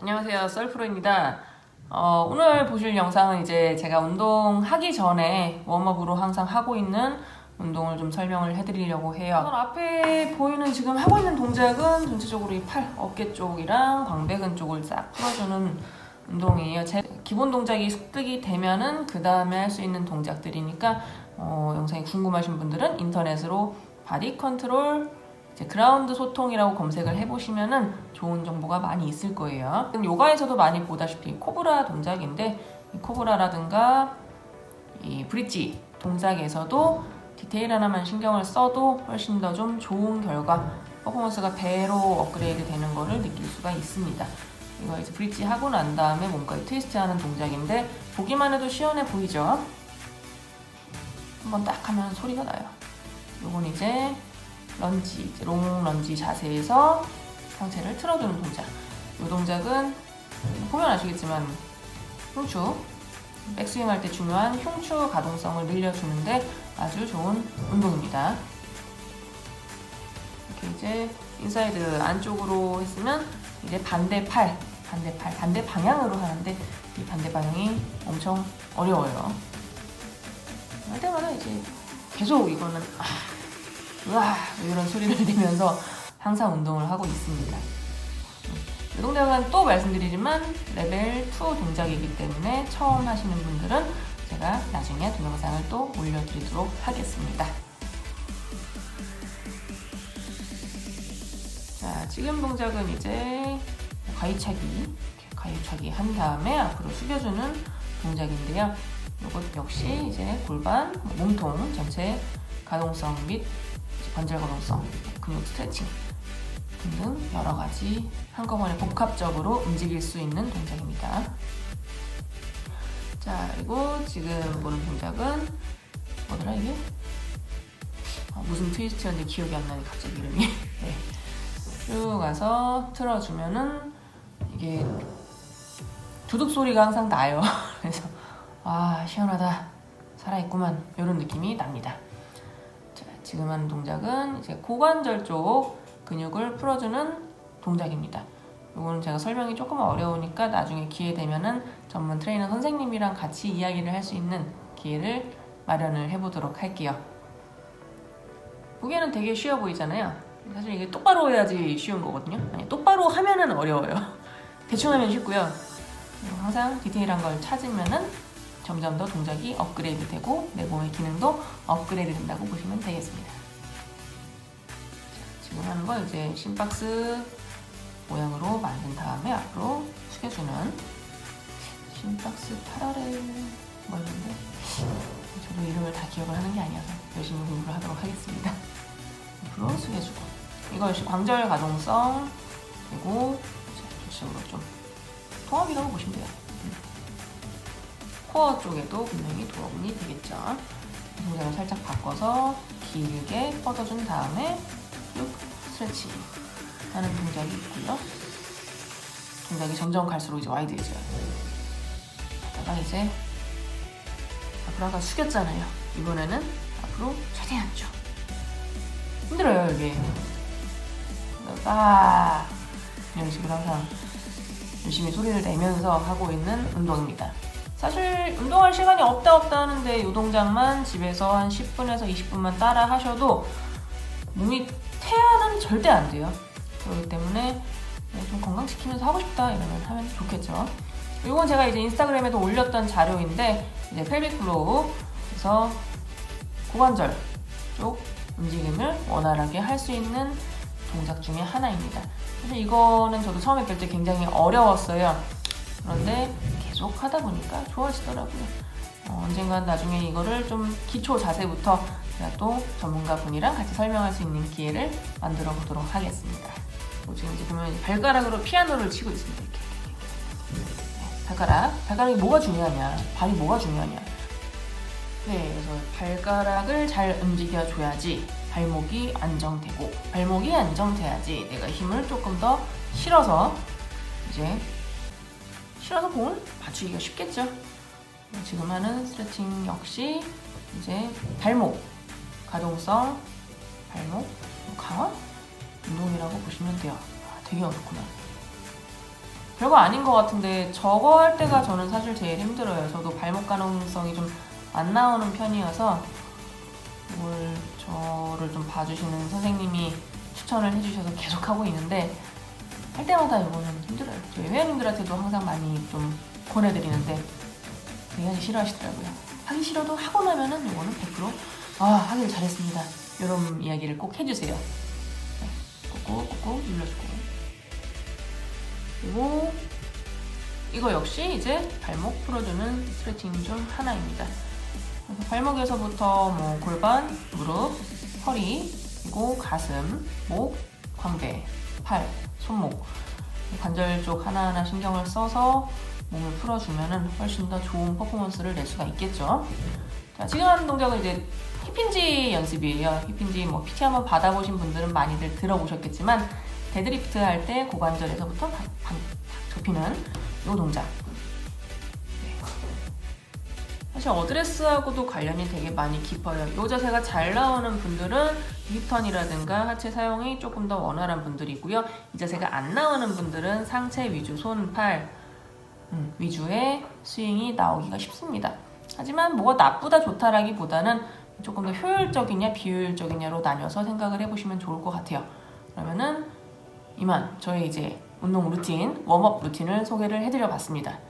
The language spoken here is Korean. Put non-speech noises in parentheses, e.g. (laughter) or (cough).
안녕하세요. 썰프로입니다. 어, 오늘 보실 영상은 이제 제가 운동하기 전에 웜업으로 항상 하고 있는 운동을 좀 설명을 해드리려고 해요. 앞에 보이는 지금 하고 있는 동작은 전체적으로 이 팔, 어깨 쪽이랑 광배근 쪽을 싹 풀어주는 운동이에요. 제 기본 동작이 습득이 되면은 그 다음에 할 수 있는 동작들이니까 어, 영상이 궁금하신 분들은 인터넷으로 바디 컨트롤 그라운드 소통이라고 검색을 해보시면은 좋은 정보가 많이 있을 거예요. 요가에서도 많이 보다시피 코브라 동작인데 이 코브라라든가 이 브릿지 동작에서도 디테일 하나만 신경을 써도 훨씬 더 좀 좋은 결과 퍼포먼스가 배로 업그레이드 되는 거를 느낄 수가 있습니다. 이거 이제 브릿지 하고 난 다음에 몸까지 트위스트 하는 동작인데 보기만 해도 시원해 보이죠? 한번 딱 하면 소리가 나요. 요건 이제 런지, 롱 런지 자세에서 상체를 틀어주는 동작. 이 동작은 보면 아시겠지만 흉추, 백스윙 할 때 중요한 흉추 가동성을 늘려주는데 아주 좋은 운동입니다. 이렇게 이제 인사이드 안쪽으로 했으면 이제 반대 팔, 반대 팔, 반대 방향으로 하는데 이 반대 방향이 엄청 어려워요. 할 때마다 이제 계속 이거는 아, 우와 이런 소리를 내면서 항상 운동을 하고 있습니다. 이 동작은 또 말씀드리지만 레벨 2 동작이기 때문에 처음 하시는 분들은 제가 나중에 동영상을 또 올려드리도록 하겠습니다. 자, 지금 동작은 이제 가위차기, 가위차기 한 다음에 앞으로 숙여주는 동작인데요. 이것 역시 이제 골반, 몸통 전체 가동성 및 관절 가동성, 근육 스트레칭 등등 여러 가지 한꺼번에 복합적으로 움직일 수 있는 동작입니다. 자, 그리고 지금 보는 동작은 뭐더라 이게? 아, 무슨 트위스트였는지 기억이 안 나네 갑자기 이름이. (laughs) 네. 쭉 가서 틀어주면은 이게 두둑 소리가 항상 나요. (laughs) 그래서 아 시원하다 살아있구만 이런 느낌이 납니다. 자, 지금 하는 동작은 이제 고관절 쪽 근육을 풀어주는 동작입니다. 이거는 제가 설명이 조금 어려우니까 나중에 기회 되면은 전문 트레이너 선생님이랑 같이 이야기를 할 수 있는 기회를 마련을 해보도록 할게요. 보기에는 되게 쉬워 보이잖아요. 사실 이게 똑바로 해야지 쉬운 거거든요. 아니, 똑바로 하면은 어려워요. (laughs) 대충 하면 쉽고요. 항상 디테일한 걸 찾으면은 점점 더 동작이 업그레이드 되고 내 몸의 기능도 업그레이드 된다고 보시면 되겠습니다. 자, 지금 하는 거 이제 심박스 모양으로 만든 다음에 앞으로 숙여주는 심박스 파라렐 뭐였는데 저도 이름을 다 기억을 하는 게 아니어서 열심히 공부를 하도록 하겠습니다. 앞으로 숙여주고 이거 역시 관절 가동성 그리고 전체적으로 좀 통합이라고 보시면 돼요. 코어 쪽에도 분명히 도움이 되겠죠. 동작을 살짝 바꿔서 길게 뻗어준 다음에 쭉 스트레칭 하는 동작이 있고요. 동작이 점점 갈수록 이제 와이드해져요. 하다가 이제 앞으로 아까 숙였잖아요. 이번에는 앞으로 최대한 쭉. 힘들어요, 이게. 딱 이런 식으로 항상 열심히 소리를 내면서 하고 있는 운동입니다. 사실 운동할 시간이 없다 없다 하는데 이 동작만 집에서 한 10분에서 20분만 따라 하셔도 몸이 태아는 절대 안 돼요. 그렇기 때문에 좀 건강지키면서 하고 싶다 이러면 하면 좋겠죠. 이건 제가 이제 인스타그램에도 올렸던 자료인데 이제 펠빅 플로우에서 고관절 쪽 움직임을 원활하게 할 수 있는 동작 중에 하나입니다. 사실 이거는 저도 처음에 뺄 때 굉장히 어려웠어요. 그런데 계속 하다 보니까 좋아지더라고요. 어, 언젠간 나중에 이거를 좀 기초 자세부터 제가 또 전문가 분이랑 같이 설명할 수 있는 기회를 만들어 보도록 하겠습니다. 뭐 지금 이제 보면 발가락으로 피아노를 치고 있습니다. 이렇게. 네, 발가락. 발가락이 뭐가 중요하냐? 발이 뭐가 중요하냐? 네, 그래서 발가락을 잘 움직여줘야지 발목이 안정되고 발목이 안정돼야지 내가 힘을 조금 더 실어서 이제 실어서 공을 맞추기가 쉽겠죠. 지금 하는 스트레칭 역시 이제 발목 가동성 발목 강화 운동이라고 보시면 돼요. 아, 되게 어렵구나. 별거 아닌 것 같은데 저거 할 때가 저는 사실 제일 힘들어요. 저도 발목 가능성이 좀 안 나오는 편이어서 이걸 저를 좀 봐주시는 선생님이 추천을 해주셔서 계속 하고 있는데 할 때마다 이거는 힘들어요. 저희 회원님들한테도 항상 많이 좀 권해드리는데 하기 싫어하시더라고요. 하기 싫어도 하고 나면은 이거는 100%아 하길 잘했습니다. 이런 이야기를 꼭 해주세요. 네, 꾹꾹 꾹꾹 눌러주고 그리고 이거 역시 이제 발목 풀어주는 스트레칭 중 하나입니다. 발목에서부터 뭐 골반, 무릎, 허리, 그리고 가슴, 목, 광배, 팔, 손목 관절 쪽 하나하나 신경을 써서 몸을 풀어주면은 훨씬 더 좋은 퍼포먼스를 낼 수가 있겠죠. 자, 지금 하는 동작은 이제 힙힌지 연습이에요. 힙힌지 뭐 PT 한번 받아보신 분들은 많이들 들어보셨겠지만 데드리프트 할 때 고관절에서부터 반, 반, 접히는 이 동작. 네. 사실 어드레스하고도 관련이 되게 많이 깊어요. 이 자세가 잘 나오는 분들은 힙턴이라든가 하체 사용이 조금 더 원활한 분들이고요. 이 자세가 안 나오는 분들은 상체 위주, 손, 팔 음, 위주의 스윙이 나오기가 쉽습니다. 하지만 뭐가 나쁘다 좋다라기보다는 조금 더 효율적이냐 비효율적이냐로 나뉘어서 생각을 해보시면 좋을 것 같아요. 그러면은 이만 저희 이제 운동 루틴, 웜업 루틴을 소개를 해드려 봤습니다.